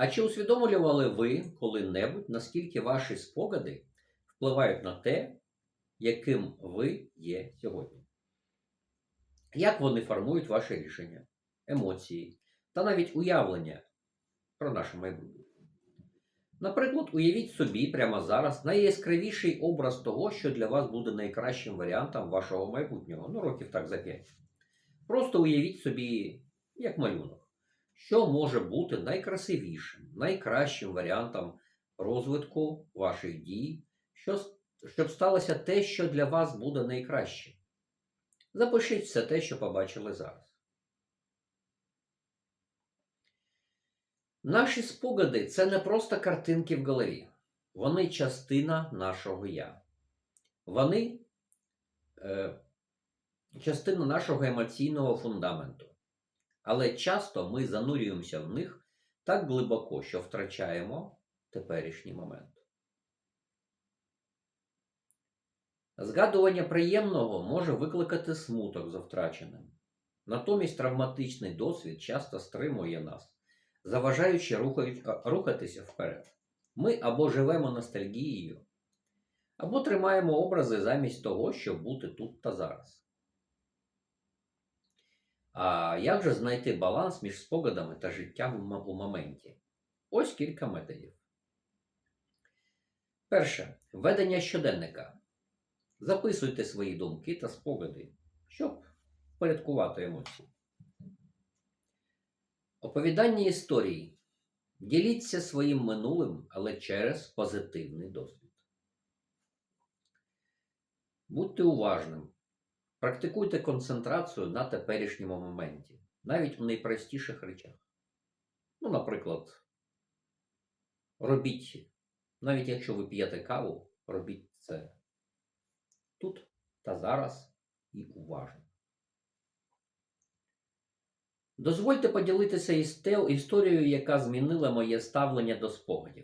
А чи усвідомлювали ви коли-небудь, наскільки ваші спогади впливають на те, яким ви є сьогодні? Як вони формують ваше рішення, емоції та навіть уявлення про наше майбутнє? Наприклад, уявіть собі прямо зараз найяскравіший образ того, що для вас буде найкращим варіантом вашого майбутнього, ну років так за 5. Просто уявіть собі, як малюнок, що може бути найкрасивішим, найкращим варіантом розвитку ваших дій, що, щоб сталося те, що для вас буде найкраще. Запишіть все те, що побачили зараз. Наші спогади це не просто картинки в голові. Вони частина нашого я. Вони е, частина нашого емоційного фундаменту. Але часто ми занурюємося в них так глибоко, що втрачаємо теперішній момент. Згадування приємного може викликати смуток за втраченим. Натомість травматичний досвід часто стримує нас, заважаючи рухатися вперед. Ми або живемо ностальгією, або тримаємо образи замість того, щоб бути тут та зараз. А як же знайти баланс між спогадами та життям у моменті? Ось кілька методів. Перше. Ведення щоденника. Записуйте свої думки та спогади, щоб впорядкувати емоції. Оповідання історії. Діліться своїм минулим, але через позитивний досвід. Будьте уважним. Практикуйте концентрацію на теперішньому моменті, навіть у найпростіших речах. Ну, наприклад, робіть, навіть якщо ви п'єте каву, робіть це тут та зараз і уважно. Дозвольте поділитися історією, яка змінила моє ставлення до спогадів.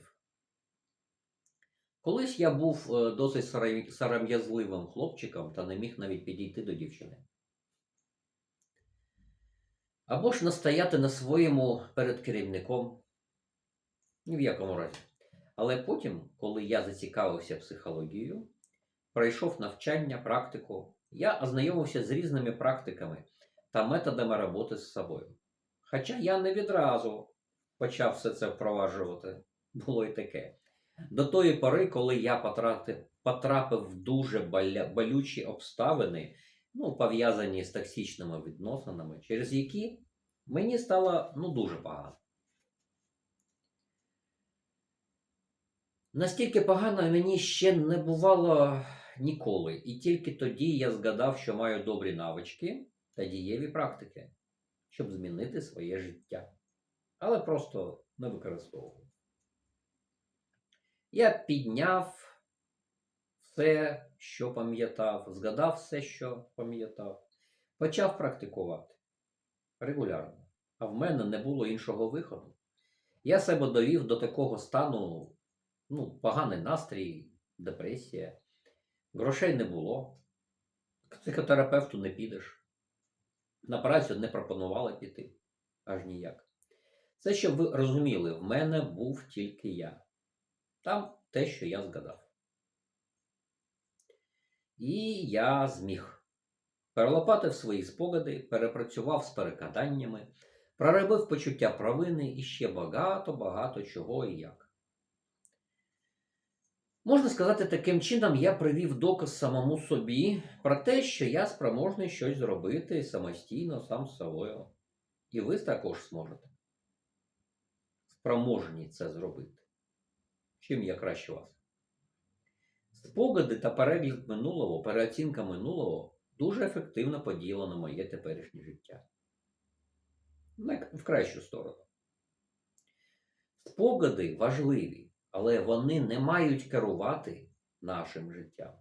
Колись я був е, досить сарам- сором'язливим хлопчиком та не міг навіть підійти до дівчини. Або ж настояти на своєму перед керівником. Ні в якому разі. Але потім, коли я зацікавився психологією, пройшов навчання, практику, я ознайомився з різними практиками та методами роботи з собою. Хоча я не відразу почав все це впроваджувати, було і таке. До тої пори, коли я потрапив, потрапив в дуже болючі обставини, ну, пов'язані з токсичними відносинами, через які мені стало ну, дуже погано. Настільки погано мені ще не бувало ніколи, і тільки тоді я згадав, що маю добрі навички та дієві практики, щоб змінити своє життя. Але просто не використовував. Я підняв все, що пам'ятав, згадав все, що пам'ятав, почав практикувати регулярно. А в мене не було іншого виходу. Я себе довів до такого стану, ну, поганий настрій, депресія, грошей не було, к психотерапевту не підеш, на працю не пропонували піти, аж ніяк. Це щоб ви розуміли, в мене був тільки я. Там те, що я згадав. І я зміг. Перелопатив свої спогади, перепрацював з перекладаннями, проробив почуття провини і ще багато-багато чого і як. Можна сказати, таким чином я привів доказ самому собі про те, що я спроможний щось зробити самостійно, сам з собою. І ви також зможете. Спроможні це зробити. Чим я краще вас? Спогади та перегляд минулого, переоцінка минулого дуже ефективно подіяла на моє теперішнє життя. В кращу сторону. Спогади важливі, але вони не мають керувати нашим життям.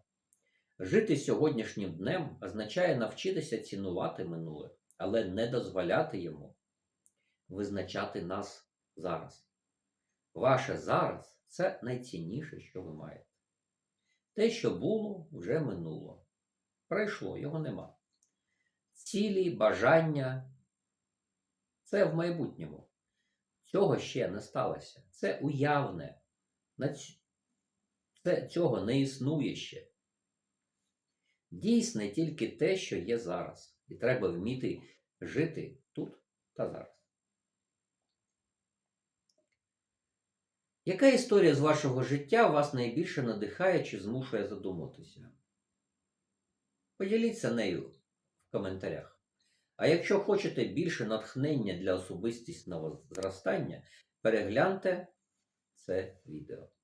Жити сьогоднішнім днем означає навчитися цінувати минуле, але не дозволяти йому визначати нас зараз. Ваше зараз це найцінніше, що ви маєте. Те, що було, вже минуло. Пройшло, його нема. Цілі, бажання це в майбутньому. Цього ще не сталося. Це уявне. Це, цього не існує ще. Дійсне тільки те, що є зараз. І треба вміти жити тут та зараз. Яка історія з вашого життя вас найбільше надихає чи змушує задуматися? Поділіться нею в коментарях. А якщо хочете більше натхнення для особистісного зростання, перегляньте це відео.